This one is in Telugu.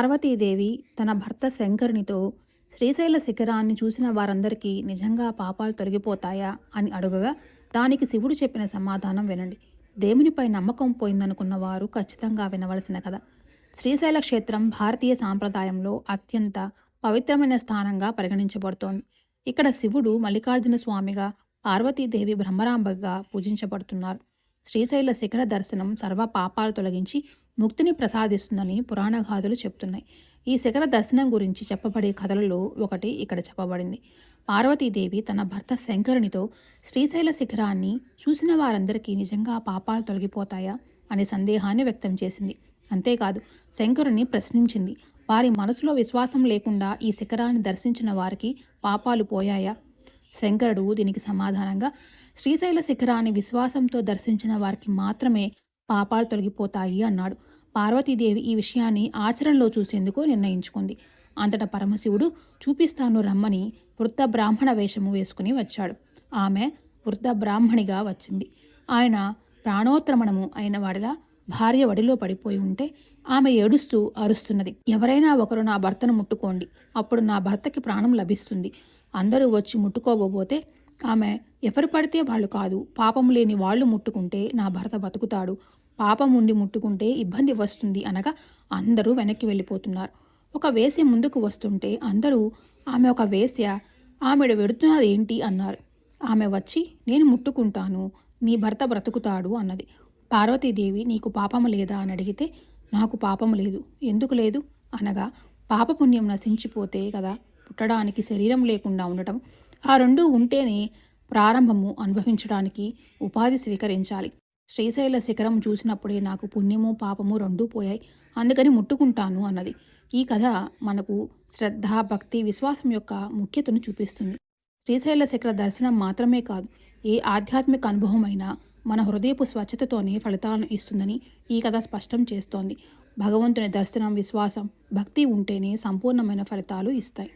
పార్వతీదేవి తన భర్త శంకరునితో శ్రీశైల శిఖరాన్ని చూసిన వారందరికీ నిజంగా పాపాలు తొలగిపోతాయా అని అడుగగా దానికి శివుడు చెప్పిన సమాధానం వినండి. దేవునిపై నమ్మకం పోయిందనుకున్న వారు ఖచ్చితంగా వినవలసిన కథ. శ్రీశైల క్షేత్రం భారతీయ సాంప్రదాయంలో అత్యంత పవిత్రమైన స్థానంగా పరిగణించబడుతోంది. ఇక్కడ శివుడు మల్లికార్జున స్వామిగా పార్వతీదేవి బ్రహ్మరాంబగా పూజించబడుతున్నారు. శ్రీశైల శిఖర దర్శనం సర్వ పాపాలు తొలగించి ముక్తిని ప్రసాదిస్తుందని పురాణ గాథలు చెప్తున్నాయి. ఈ శిఖర దర్శనం గురించి చెప్పబడే కథలలో ఒకటి ఇక్కడ చెప్పబడింది. పార్వతీదేవి తన భర్త శంకరునితో శ్రీశైల శిఖరాన్ని చూసిన వారందరికీ నిజంగా పాపాలు తొలగిపోతాయా అనే సందేహాన్ని వ్యక్తం చేసింది. అంతేకాదు శంకరుని ప్రశ్నించింది వారి మనసులో విశ్వాసం లేకుండా ఈ శిఖరాన్ని దర్శించిన వారికి పాపాలు పోయాయా? శంకరుడు దీనికి సమాధానంగా శ్రీశైల శిఖరాన్ని విశ్వాసంతో దర్శించిన వారికి మాత్రమే పాపాలు తొలగిపోతాయి అన్నాడు. పార్వతీదేవి ఈ విషయాన్ని ఆచరణలో చూసేందుకు నిర్ణయించుకుంది. అంతటా పరమశివుడు చూపిస్తాను రమ్మని వృద్ధ బ్రాహ్మణ వేషము వేసుకుని వచ్చాడు. ఆమె వృద్ధ బ్రాహ్మణిగా వచ్చింది. ఆయన ప్రాణోత్రమణము అయిన వాడిలా భార్య వడిలో పడిపోయి ఉంటే ఆమె ఏడుస్తూ అరుస్తున్నది. ఎవరైనా ఒకరు నా భర్తను ముట్టుకోండి. అప్పుడు నా భర్తకి ప్రాణం లభిస్తుంది. అందరూ వచ్చి ముట్టుకోబోతే ఆమె ఎవరు పడితే వాళ్ళు కాదు. పాపం లేని వాళ్ళు ముట్టుకుంటే నా భర్త బతుకుతాడు. పాపం ఉండి ముట్టుకుంటే ఇబ్బంది వస్తుంది అనగా అందరూ వెనక్కి వెళ్ళిపోతున్నారు. ఒక వేశ్య ముందుకు వస్తుంటే అందరూ ఆమె ఒక వేశ్య ఆమెడ వెడుతున్నది ఏంటి అన్నారు. ఆమె వచ్చి నేను ముట్టుకుంటాను. నీ భర్త బ్రతుకుతాడు అన్నది. పార్వతీదేవి నీకు పాపము లేదా అని అడిగితే నాకు పాపము లేదు. ఎందుకు లేదు? అనగా పాపపుణ్యం నశించిపోతే కదా పుట్టడానికి శరీరం లేకుండా ఉండటం. ఆ రెండు ఉంటేనే ప్రారంభము అనుభవించడానికి ఉపాధి స్వీకరించాలి. శ్రీశైల శిఖరం చూసినప్పుడే నాకు పుణ్యము పాపము రెండూ పోయాయి. అందుకని ముట్టుకుంటాను అన్నది. ఈ కథ మనకు శ్రద్ధ భక్తి విశ్వాసం యొక్క ముఖ్యతను చూపిస్తుంది. శ్రీశైల శిఖర దర్శనం మాత్రమే కాదు ఏ ఆధ్యాత్మిక అనుభవమైనా మన హృదయపు స్వచ్ఛతతోనే ఫలితాలను ఇస్తుందని ఈ కథ స్పష్టం చేస్తోంది. భగవంతుని దర్శనం విశ్వాసం భక్తి ఉంటేనే సంపూర్ణమైన ఫలితాలు ఇస్తాయి.